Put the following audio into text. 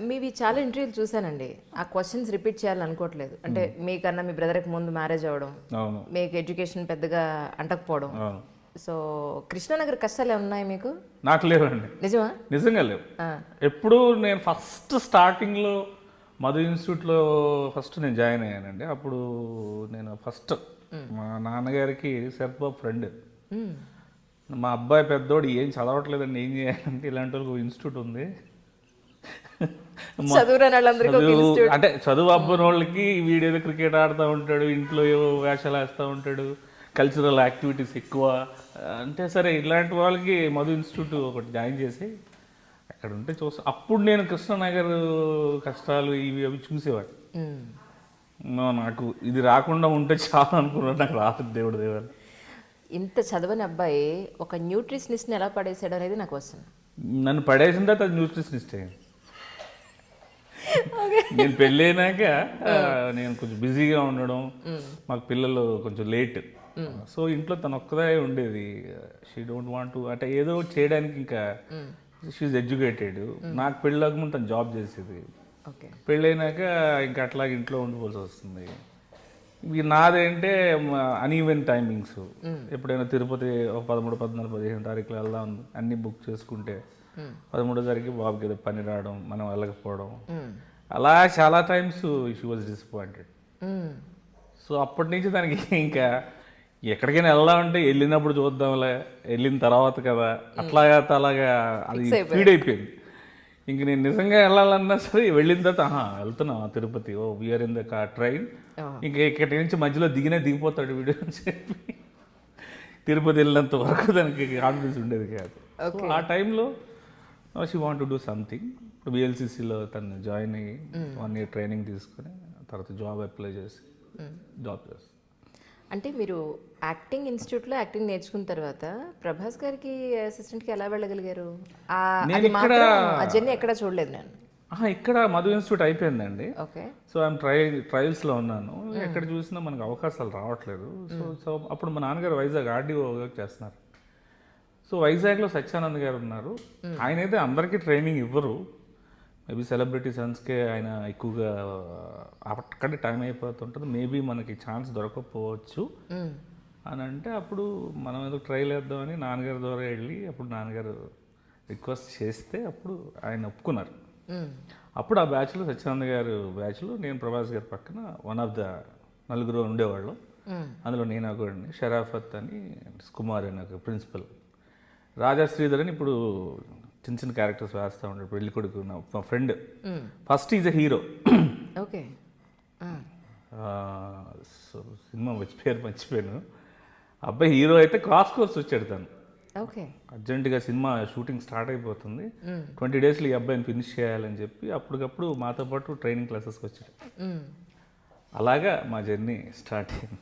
మీవి చాలా ఇంటర్వ్యూలు చూశానండి. ఆ క్వశ్చన్స్ రిపీట్ చేయాలని అనుకోవట్లేదు అంటే మీకన్నా మీ బ్రదర్కి ముందు మ్యారేజ్ అవ్వడం మీకు ఎడ్యుకేషన్ పెద్దగా అంటకపోవడం. సో కృష్ణానగర్ కష్టాలు ఉన్నాయి మీకు? నాకు లేవండి. నిజమా? నిజంగా లేవు. ఎప్పుడు నేను ఫస్ట్ స్టార్టింగ్లో మధు ఇన్స్టిట్యూట్లో ఫస్ట్ నేను జాయిన్ అయ్యానండి. అప్పుడు నేను ఫస్ట్ మా నాన్నగారికి సర్ప ఫ్రెండ్ మ్, మా అబ్బాయి పెద్దోడు ఏం చదవట్లేదండి ఏం చేయాలంటే ఇలాంటి వాళ్ళకి ఇన్స్టిట్యూట్ ఉంది మా- చదువురాని వాళ్ళందరికీ ఒక చదువు- ఇన్స్టిట్యూట్ అంటే చదువు అబ్బని వాళ్ళకి వీడేదో క్రికెట్ ఆడుతూ ఉంటాడు ఇంట్లో ఏవో వేషాలు వేస్తూ ఉంటాడు కల్చరల్ యాక్టివిటీస్ ఎక్కువ. అంటే సరే ఇలాంటి వాళ్ళకి మధు ఇన్స్టిట్యూట్ ఒకటి జాయిన్ చేసి అక్కడ ఉంటే చూస్తా. అప్పుడు నేను కృష్ణనగర్ కష్టాలు ఇవి అవి చూసేవాడు నాకు ఇది రాకుండా ఉంటే చాలా అనుకున్నాను నాకు రాదు దేవుడు దేవుడు ఇంత చదవని అబ్బాయి ఒక న్యూట్రిషనిస్ట్ని ఎలా పడేసాడు అనేది నాకు వస్తుంది. నన్ను పడేసిన తర్వాత న్యూట్రిషనిస్ట్. అయ్యాను నేను పెళ్ళైనాక నేను కొంచెం బిజీగా ఉండడం మాకు పిల్లలు కొంచెం లేట్. సో ఇంట్లో తను ఒక్కదే ఉండేది. షీ డోంట్ వాంట్ అంటే ఏదో చేయడానికి ఇంకా షీఈ్ ఎడ్యుకేటెడ్ నాకు పెళ్ళక ముందు తను జాబ్ చేసేది. ఓకే. పెళ్ళైనాక ఇంకా అట్లా ఇంట్లో ఉండిపోవాల్సి వస్తుంది. నాదేంటే అన్ఈవెన్ టైమింగ్స్ ఎప్పుడైనా తిరుపతి ఒక పదమూడు పద్నాలుగు పదిహేను తారీఖులు వెళ్దాం అన్ని బుక్ చేసుకుంటే పదమూడో తారీఖు బాబుకి ఏదో పని రావడం మనం వెళ్ళకపోవడం. అలా చాలా times she was disappointed so అప్పటి నుంచి దానికి ఇంకా ఎక్కడికైనా వెళ్దామంటే వెళ్ళినప్పుడు చూద్దాంలే వెళ్ళిన తర్వాత కదా. అట్లాగా అలాగా అది ఫీడ్ అయిపోయింది. ఇంక నేను నిజంగా వెళ్ళాలన్నా సరే వెళ్ళిన తర్వాత ఆహా వెళ్తున్నాం Tirupati. Oh we are in the train ఇంకా ఇక్కడి నుంచి మధ్యలో దిగినే దిగిపోతాడు వీడియో అని చెప్పి తిరుపతి వెళ్ళినంత వరకు దానికి కాన్ఫిడెన్స్ ఉండేది కాదు. ఆ టైంలో she want to do something ఇప్పుడు బిఎల్సిసిలో తను జాయిన్ అయ్యి వన్ ఇయర్ ట్రైనింగ్ తీసుకొని తర్వాత జాబ్ అప్లై చేసి జాబ్ చేస్తాను అంటే మీరు యాక్టింగ్ ఇన్స్టిట్యూట్లో యాక్టింగ్ నేర్చుకున్న తర్వాత ప్రభాస్ గారికి అసిస్టెంట్కి ఎలా వెళ్ళగలిగారు? జర్నీ ఎక్కడ చూడలేదు నేను. ఇక్కడ మధు ఇన్స్టిట్యూట్ అయిపోయిందండి. ఓకే సో ఐఎమ్ ట్రై ట్రయల్స్లో ఉన్నాను. ఎక్కడ చూసినా మనకు అవకాశాలు రావట్లేదు. సో సో అప్పుడు మా నాన్నగారు వైజాగ్ ఆర్డీఓ చేస్తున్నారు. సో వైజాగ్లో సత్యానంద్ గారు ఉన్నారు. ఆయన అయితే అందరికీ ట్రైనింగ్ ఇవ్వరు. మేబీ సెలబ్రిటీ సన్స్కే ఆయన ఎక్కువగా అక్కడే టైం అయిపోతుంటుంది. మేబీ మనకి ఛాన్స్ దొరకకపోవచ్చు అని అంటే అప్పుడు మనం ఏదో ట్రైల్ వేద్దామని నాన్నగారి ద్వారా వెళ్ళి అప్పుడు నాన్నగారు రిక్వెస్ట్ చేస్తే అప్పుడు ఆయన ఒప్పుకున్నారు. అప్పుడు ఆ బ్యాచ్లో సత్యానంద గారు బ్యాచ్లో నేను ప్రభాస్ గారి పక్కన వన్ ఆఫ్ ద నలుగురు ఉండేవాళ్ళు. అందులో నేను ఒకడిని షరాఫత్ అని కుమార్ అని ఒక ప్రిన్సిపల్. రాజా శ్రీధర్ అని ఇప్పుడు చిన్న చిన్న క్యారెక్టర్స్ వేస్తూ ఉంటాడు. పెళ్ళి కొడుకు నా మా friend. First is a hero okay. So cinema వచ్చి పేరు మర్చిపోయాను. అబ్బాయి హీరో అయితే క్రాస్ కోర్స్ వచ్చాడు తను. ఓకే. అర్జెంటుగా సినిమా షూటింగ్ స్టార్ట్ అయిపోతుంది. ట్వంటీ డేస్లో ఈ అబ్బాయిని ఫినిష్ చేయాలని చెప్పి అప్పటికప్పుడు మాతో పాటు ట్రైనింగ్ క్లాసెస్కి వచ్చాడు. అలాగా మా జర్నీ స్టార్ట్ అయింది.